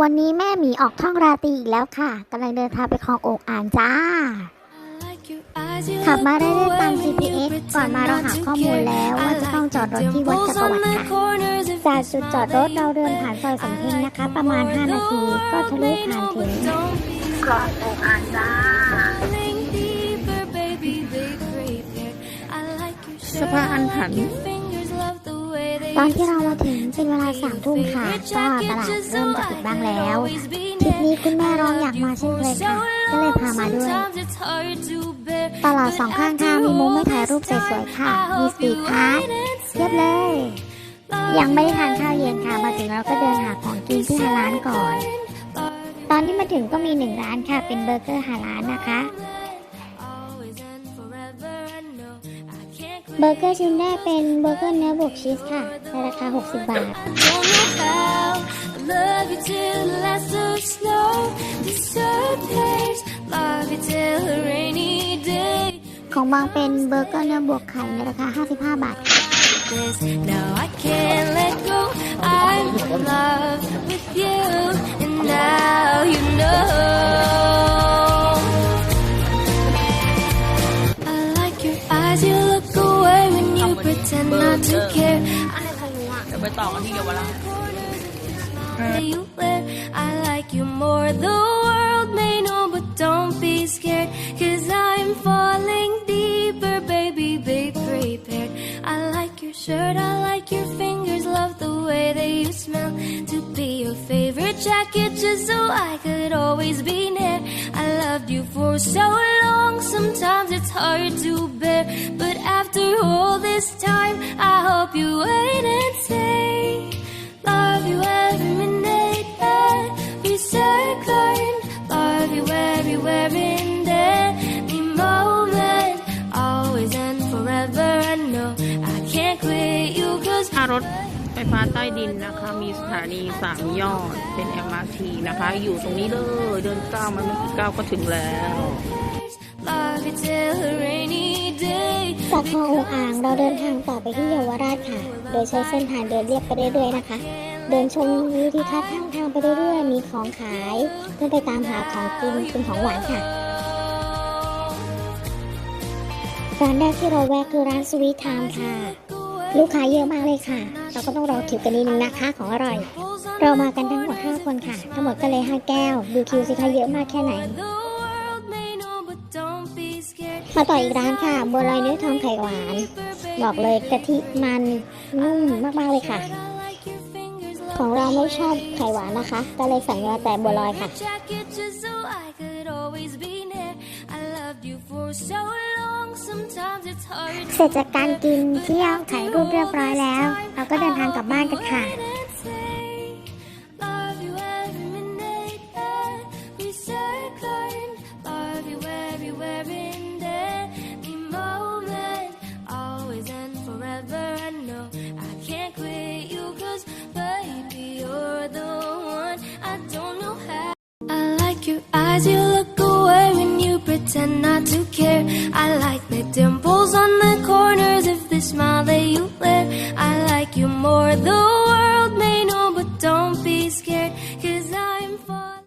วันนี้แม่หมีออกท่องราตรีอีกแล้วค่ะกำลังเดินทางไปคลองโอกอ่างจ้า ขับมาเรื่อยๆตาม GPS ก่อนมาเราหาข้อมูลแล้วว่าจะต้องจอดรถที่วัดจักรวรรดิค่ะจากจุดจอดรถเราเดินผ่านซอยสำเพ็งนะคะ ประมาณ 5 นาทีก็ทะลุผ่านถึงคลองโอกอ่างจ้า สะพานอันหัน ตอนที่เรามาถึงเป็นเวลาสามทุ่มค่ะ ก็ตลาดเริ่มจะปิดบ้างแล้วทริปนี้คุณแม่ร้องอยากมาเช่นเคยค่ะ ก็เลยพามาด้วย ตลาดสองข้างทางมีมุมให้ถ่ายรูปสวยๆค่ะ มีสตรีทอาร์ตเทียบเลย ยังไม่ได้ทานข้าวเย็นค่ะ มาถึงเราก็เดินหาของกินที่ฮาร้านก่อน ตอนที่มาถึงก็มีหนึ่งร้านค่ะ เป็นเบอร์เกอร์ฮาร้านนะคะ เบอร์เกอร์ชิมได้เป็นเบอร์เกอร์เนื้อบวกชีสค่ะ ในราคา 60 บาท ของบางเป็นเบอร์เกอร์เนื้อบวกไข่ในราคา 55 บาท Now I can't pretend not to care. I เดี๋ยวไปต่อกันที่เยาวราช where you live. I like you more. The world may know, but don't be scared. Cause I'm falling deeper, baby, be prepared. I like your shirt, I like your fingers, love the way that you smell. To be your favorite jacket, just so I could always be near. I loved you for so long, sometimes it's hard to bear. But after all this time, I hope you wait and say. Love you every minute, every second. Love you everywhere in every moment. Always and forever. I know I can't quit you cause รถไฟฟ้าใต้ดินนะคะ มีสถานีสามยอดเป็น MRT นะคะ อยู่ตรงนี้เลย เดินก้าวมาไม่กี่ก้าวก็ถึงแล้ว จากคลององอ่างเราเดินทางต่อไปที่เยาวราชค่ะ โดยใช้เส้นทางเดินเรียบไปเรื่อยๆนะคะ เดินชมวิวทิวทัศน์ข้างทางไปเรื่อยๆ มีของขาย เพื่อไปตามหาของกินเป็นของหวานค่ะ ร้านแรกที่เราแวะคือร้านสวีทไทม์ค่ะ ลูกค้าเยอะมากเลยค่ะ เราก็ต้องรอคิวกันนิดนึงนะคะของอร่อย เรามากันทั้งหมด5คนค่ะ ทั้งหมดก็เลย5แก้ว ดูคิวสิคะเยอะมากแค่ไหน มาต่ออีกร้านค่ะ บัวลอยเนื้อทองไข่หวาน บอกเลยกะทิมันนุ่มมากๆเลยค่ะ ของเราไม่ชอบไข่หวานนะคะ ก็เลยสั่งมาแต่บัวลอยค่ะเสร็จจากการกินเที่ยวถ่ายรูปเรียบร้อยแล้ว เราก็เดินทางกลับบ้านกันค่ะ your eyes, you look away when you pretend not to care. I like the dimples on the corners of